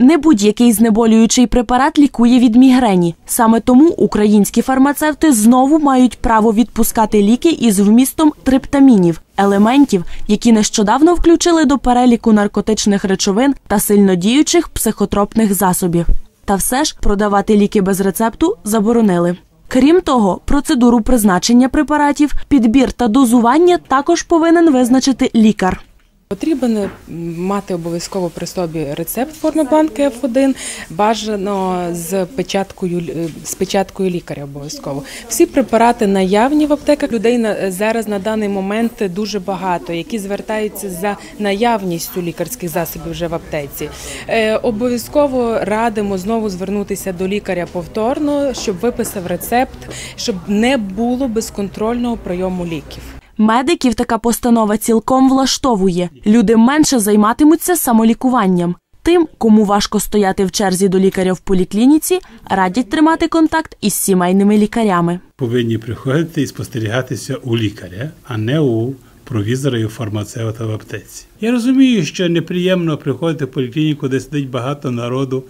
Не будь-який знеболюючий препарат лікує від мігрені. Саме тому українські фармацевти знову мають право відпускати ліки із вмістом триптамінів, елементів, які нещодавно включили до переліку наркотичних речовин та сильнодіючих психотропних засобів. Та все ж продавати ліки без рецепту заборонили. Крім того, процедуру призначення препаратів, підбір та дозування також повинен визначити лікар. Потрібно мати обов'язково при собі рецепт форми бланки F1, бажано з печаткою е, з печаткою лікаря. Обов'язково всі препарати наявні в аптеках. Людей на зараз на даний момент дуже багато, які звертаються за наявністю лікарських засобів вже в аптеці. Е, обов'язково радимо знову звернутися до лікаря повторно, щоб виписав рецепт, щоб не було безконтрольного прийому ліків. Медиків така постанова цілком влаштовує. Люди менше займатимуться самолікуванням. Тим, кому важко стояти в черзі до лікаря в поліклініці, радять тримати контакт із сімейними лікарями. повинні приходити і спостерігатися у лікаря, а не у провізора і фармацевта в аптеці. Я розумію, що неприємно приходити в поліклініку, де сидить багато народу,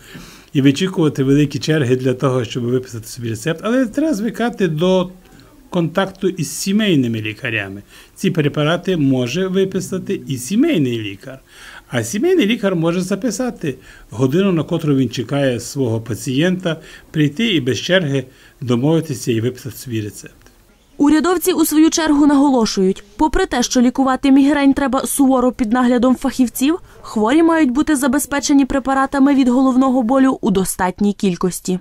і вичікувати великі черги для того, щоб виписати собі рецепт, але треба звикати до контакту із сімейними лікарями. Ці препарати може виписати і сімейний лікар. А сімейний лікар може записати годину, на котру він чекає свого пацієнта, прийти і без черги домовитися і виписати свій рецепт. Урядовці у свою чергу наголошують, попри те, що лікувати мігрень треба суворо під наглядом фахівців, хворі мають бути забезпечені препаратами від головного болю у достатній кількості.